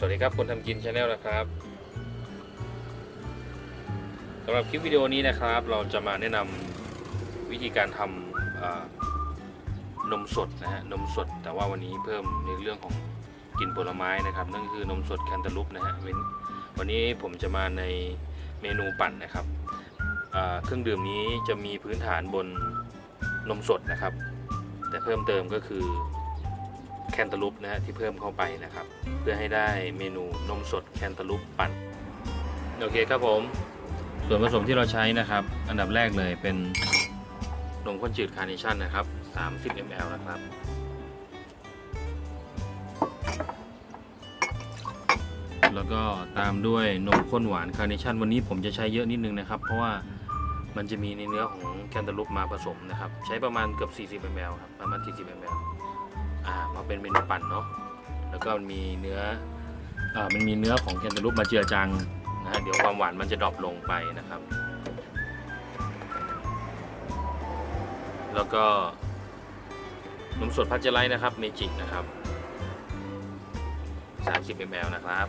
สวัสดีครับคนทำกินชาแนลนะครับสำหรับคลิปวิดีโอนี้นะครับ เราจะมาแนะนำวิธีการทำนมสดนะฮะนมสด แต่ว่าวันนี้เพิ่มในเรื่องของกินผลไม้นะครับ นั่นคือนมสดแคนตาลูปนะฮะวันนี้ผมจะมาในเมนูปั่นนะครับเครื่องดื่มนี้จะมีพื้นฐานบนนมสดนะครับ แต่เพิ่มเติมก็คือ แคนตาลูปนะฮะที่เพิ่มเข้าไปนะครับ เพื่อให้ได้เมนูนมสดแคนตาลูปปั่นโอเคครับผม ส่วนผสมที่เราใช้นะครับ อันดับแรกเลยเป็นนมข้นจืดคาร์เนชั่นนะครับ 30 ml นะครับ แล้วก็ตามด้วยนมข้นหวานคาร์เนชั่นวันนี้ผมจะใช้เยอะนิดนึงนะครับ เพราะว่ามันจะมีในเนื้อของแคนตาลูปมาผสมนะครับ ใช้ประมาณเกือบ 40 ml ครับ ประมาณ 40 ml อ่ามาเป็นเมนูปั่นเนาะแล้วก็มันมีเนื้ออ่ามันมีเนื้อของแคนตาลูปมาเจือจางนะฮะเดี๋ยวความหวานมันจะดรอปลงไปนะครับ แล้วก็นมสดพัชจร์ไลท์นะครับเมจิกนะครับ 30 ml นะครับ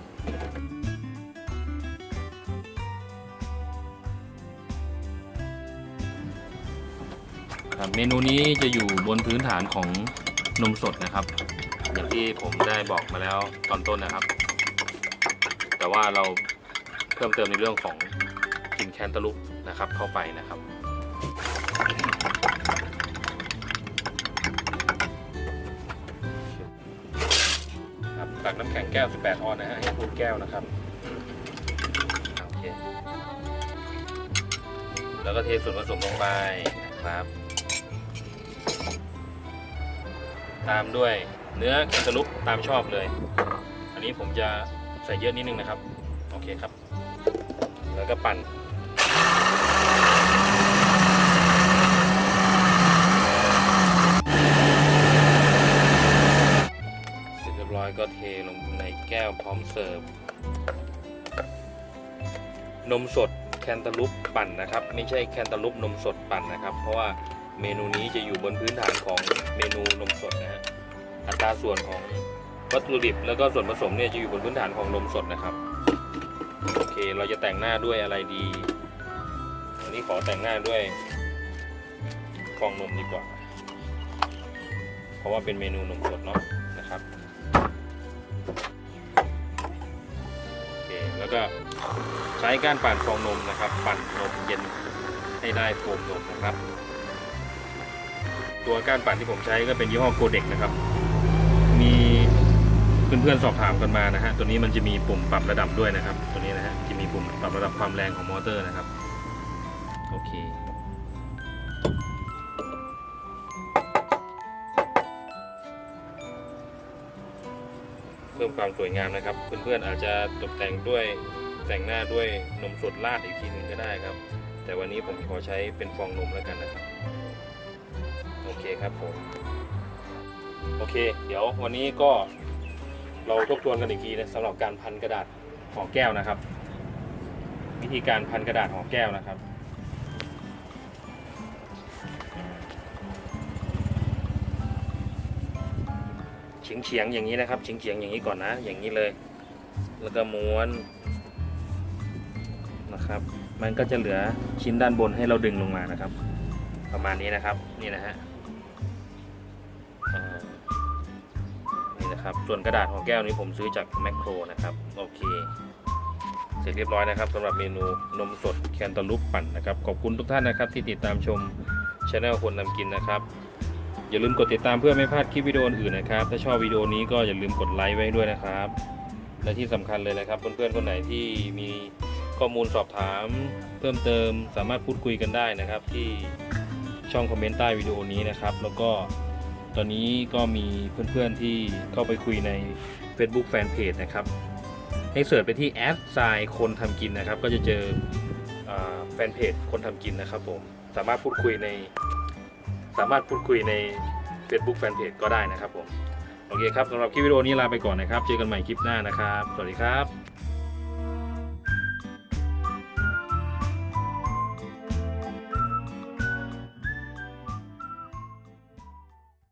ครับเมนูนี้จะอยู่บนพื้นฐานของ นมสดนะครับ อย่างที่ผมได้บอกมาแล้วตอนต้นนะครับ แต่ว่าเราเพิ่มเติมในเรื่องของกลินแคนตาลูปนะครับ เข้าไปนะครับครับตักน้ำแข็งแก้ว 18 ออนนะฮะให้คูณแก้วนะครับโอเคแล้วก็เทส่วนผสมลงไปนะครับ ตามด้วยเนื้อแคนตาลูปตามชอบเลย อันนี้ผมจะใส่เยอะนิดนึงนะครับ โอเคครับ แล้วก็ปั่นเสร็จเรียบร้อยก็เทลงในแก้วพร้อมเสิร์ฟ นมสดแคนตาลูปปั่นนะครับ ไม่ใช่แคนตาลูปนมสดปั่นนะครับ เพราะว่าเมนูนี้จะอยู่บนพื้นฐานของเมนู ตราส่วนของวัตถุดิบแล้วก็ส่วนผสมเนี่ยจะอยู่บนพื้นฐานของนมสดนะครับ โอเคเราจะแต่งหน้าด้วยอะไรดีวันนี้ขอแต่งหน้าด้วยฟองนมดีกว่า เพราะว่าเป็นเมนูนมสดเนาะนะครับโอเคแล้วก็ใช้การปั่นฟองนมนะครับ ปั่นนมเย็นให้ได้โฟมนมนะครับ ตัวการปั่นที่ผมใช้ก็เป็นยี่ห้อโกเด็กนะครับ มีเพื่อนๆสอบถามกันมานะฮะตัวนี้มันจะมีปุ่มปรับระดับด้วยนะครับ ตัวนี้นะฮะจะมีปุ่มปรับระดับความแรงของมอเตอร์นะครับโอเคเพิ่มความสวยงามนะครับ เพื่อนๆอาจจะตกแต่งด้วยแต่งหน้าด้วยนมสดราดอีกทีหนึงก็ได้ครับ แต่วันนี้ผมขอใช้เป็นฟองนมแล้วกันนะครับ โอเคครับผม โอเค เดี๋ยววันนี้ก็เราทบทวนกันอีกทีนะสำหรับการพันกระดาษห่อแก้วนะครับ วิธีการพันกระดาษห่อแก้วนะครับ เฉียงเฉียงอย่างนี้นะครับเฉียงเฉียงอย่างนี้ก่อนนะ อย่างนี้เลย แล้วก็ม้วนนะครับ มันก็จะเหลือชิ้นด้านบนให้เราดึงลงมานะครับ ประมาณนี้นะครับนี่นะฮะ นะครับ ส่วนกระดาษห่อแก้วนี้ผมซื้อจากแมคโครนะครับ โอเค เสร็จเรียบร้อยนะครับสำหรับเมนูนมสดแคนตาลูปปั่นนะครับ ขอบคุณทุกท่านนะครับที่ติดตามชมช anel คนนำกินนะครับ อย่าลืมกดติดตามเพื่อไม่พลาดคลิปวิดีโออื่นนะครับ ถ้าชอบวิดีโอนี้ก็อย่าลืมกดไลค์ไว้ด้วยนะครับ และที่สำคัญเลยนะครับเพื่อนๆคนไหนที่มีข้อมูลสอบถาม เพิ่มเติมสามารถพูดคุยกันได้นะครับ ที่ช่องคอมเมนต์ใต้วิดีโอนี้นะครับ แล้วก็ ตอนนี้ก็มีเพื่อนๆที่เข้าไปคุยใน Facebook Fanpage นะครับ ให้เสิร์ชไปที่แอดไซคนทำกินนะครับ ก็จะเจอแฟนเพจคนทำกินนะครับผม สามารถพูดคุยใน สามารถพูดคุยใน Facebook Fanpage ก็ได้นะครับผม โอเคครับสำหรับคลิปวิดีโอนี้ลาไปก่อนนะครับ เจอกันใหม่คลิปหน้านะครับ สวัสดีครับ